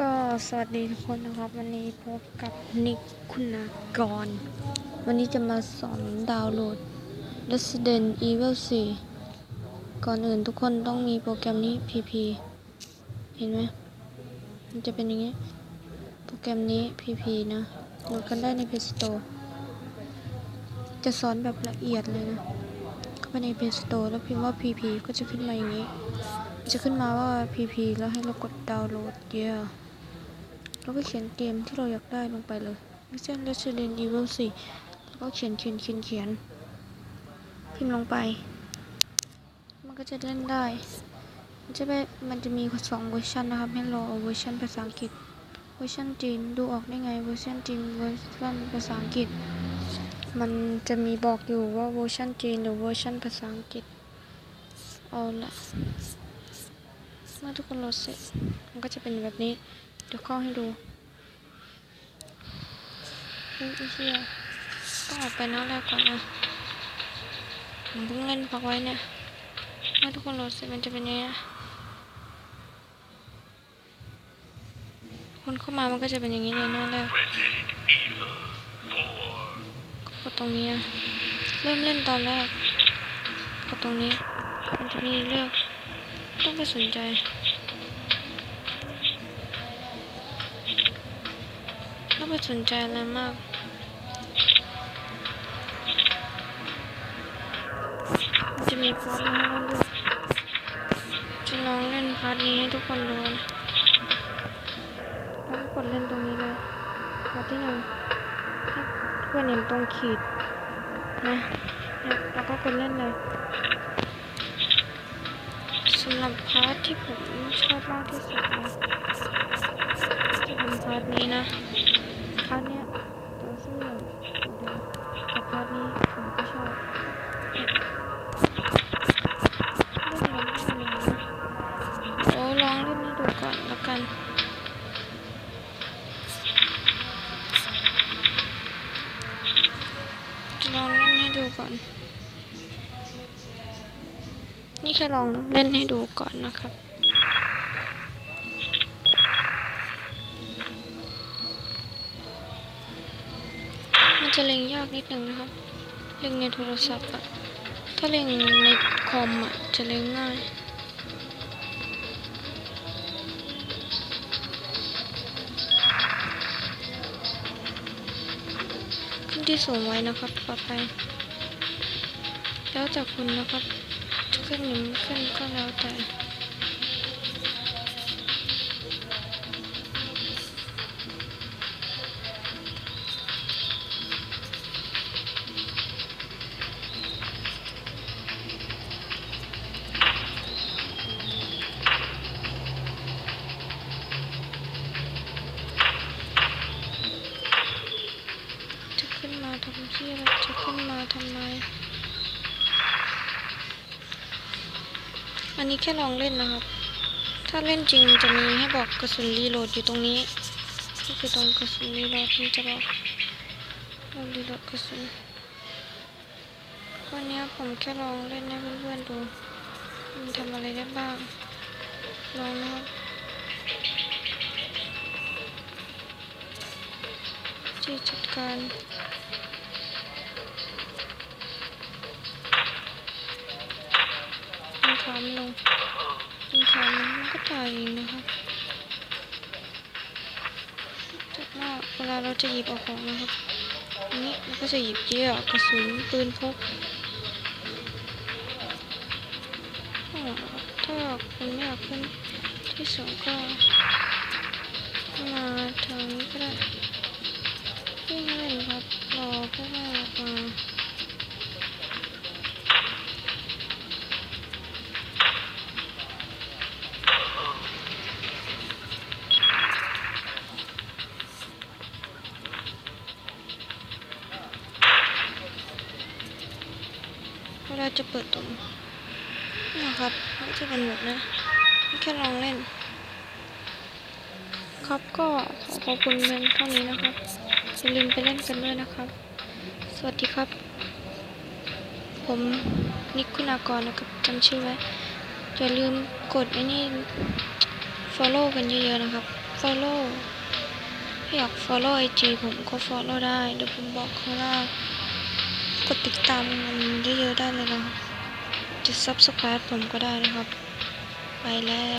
ก็สวัสดีทุกคนนะครับ วันนี้พบกับนิกคุณากร วันนี้จะมาสอนดาวน์โหลด Resident Evil 4 ก่อนอื่นทุกคนต้องมีโปรแกรมนี้ PP เห็นไหมมันจะเป็นอย่างนี้ โปรแกรมนี้ PP นะโหลดกันได้ใน Play Store จะสอนแบบละเอียดเลยนะเข้าไปใน Play Store แล้วพิมพ์ว่า PP ก็จะขึ้นมาอย่างนี้จะขึ้นมาว่า PP แล้วให้เรากดดาวน์โหลดเยอะ เราก็เขียนเกมที่เราอยากได้ลงไปเลยไม่ใช่ Resident Evil 4แล้วก็เขียนเขียนเขียนเขียน พิมพ์ลงไป มันก็จะเล่นได้ มันจะไปมันจะมีสองเวอร์ชันนะครับ ให้เราเอาเวอร์ชันภาษาอังกฤษ เวอร์ชันจีนดูออกได้ไง เวอร์ชันจีนเวอร์ชันภาษาอังกฤษ มันจะมีบอกอยู่ว่าเวอร์ชันจีนหรือเวอร์ชันภาษาอังกฤษ เอาละเมื่อทุกคนโหลดเสร็จ มันก็จะเป็นแบบนี้ เดี๋ยวเข้าให้ดูเฮ้ยเหี้ยต้องออกไปน้าแรกก่อนนะผมเพิ่งเล่นพักไว้เนี่ยเมื่อทุกคนโหลดเสร็จมันจะเป็นย่างนี้ยคนเข้ามามันก็จะเป็นอย่างนี้เลยหน้าแรกกดตรงนี้อะเริ่มเล่นตอนแรกกดตรงนี้มันจะมีเลือกต้องไปสนใจ ต้องไปสนใจอะไรมาก จะมีพาร์มให้เราดูจะลองเล่นพาร์ทนี้ให้ทุกคนดูนะแล้วก็กดเล่นตรงนี้เลยพาร์ทที่หนึ่งให้เพื่อนเห็นตรงขีดนะแล้วก็กดเล่นเลยสำหรับพาร์ทที่ผมชอบมากที่สุดนะจะเป็นพาร์ทนี้นะ พาร์ทเนี้ยตัวเสื้อเหมือนเดิมแต่พาร์ทนี้ผมก็ชอบเนี่ยเล่นมันก็เป็นอย่างนี้นะโอ้ลองเล่นให้ดูก่อนแล้วกันลองเล่นให้ดูก่อน นี่แค่ลองเล่นให้ดูก่อนนะครับ จะเล็งยากนิดนึงนะครับ เล็งในโทรศัพท์อะถ้าเล็งในคอมอะจะเล็งง่ายขึ้นที่สูงไว้นะครับปลอดภัยแล้วแต่คุณนะครับจะขึ้นหรือไม่ขึ้นก็แล้วแต่ ขึ้นมาทำไม อันนี้แค่ลองเล่นนะครับ ถ้าเล่นจริงจะมีให้บอกกระสุนรีโหลดอยู่ตรงนี้ ก็คือตรงกระสุนรีโหลดมันจะบอกเรารีโหลดกระสุนวันนี้ผมแค่ลองเล่นให้เพื่อนๆดูมันทำอะไรได้บ้าง ลองนะครับที่จัดการามนลงยิงขามมันก็ตายเองนะครับจากหน้าเวลาเราจะหยิบเอาของนะครับอันนี้เราก็จะหยิบเยื่อกระสุนปืนพกอ่าถ้าคุณไม่อยากขึ้นที่สองก็มาทางนี้ก็ได้ เวลาจะเปิดตรงนี้นะครับมันจะเป็นแบบนะแค่ลองเล่น ครับก็ขอขอบคุณเพียงเท่านี้นะครับอย่าลืมไปเล่นกันด้วยนะครับ สวัสดีครับ ผมนิกคุณากรนะครับจำชื่อไว้อย่าลืมกดไอ้นี่ follow กันเยอะๆนะครับ follow ถ้าอยาก follow IG ผมก็ follow ได้ เดี๋ยวผมบอกข้างล่าง กดติดตามมันเยอะๆได้เลยนะครับจะ subscribe ผมก็ได้นะครับ ไปแล้ว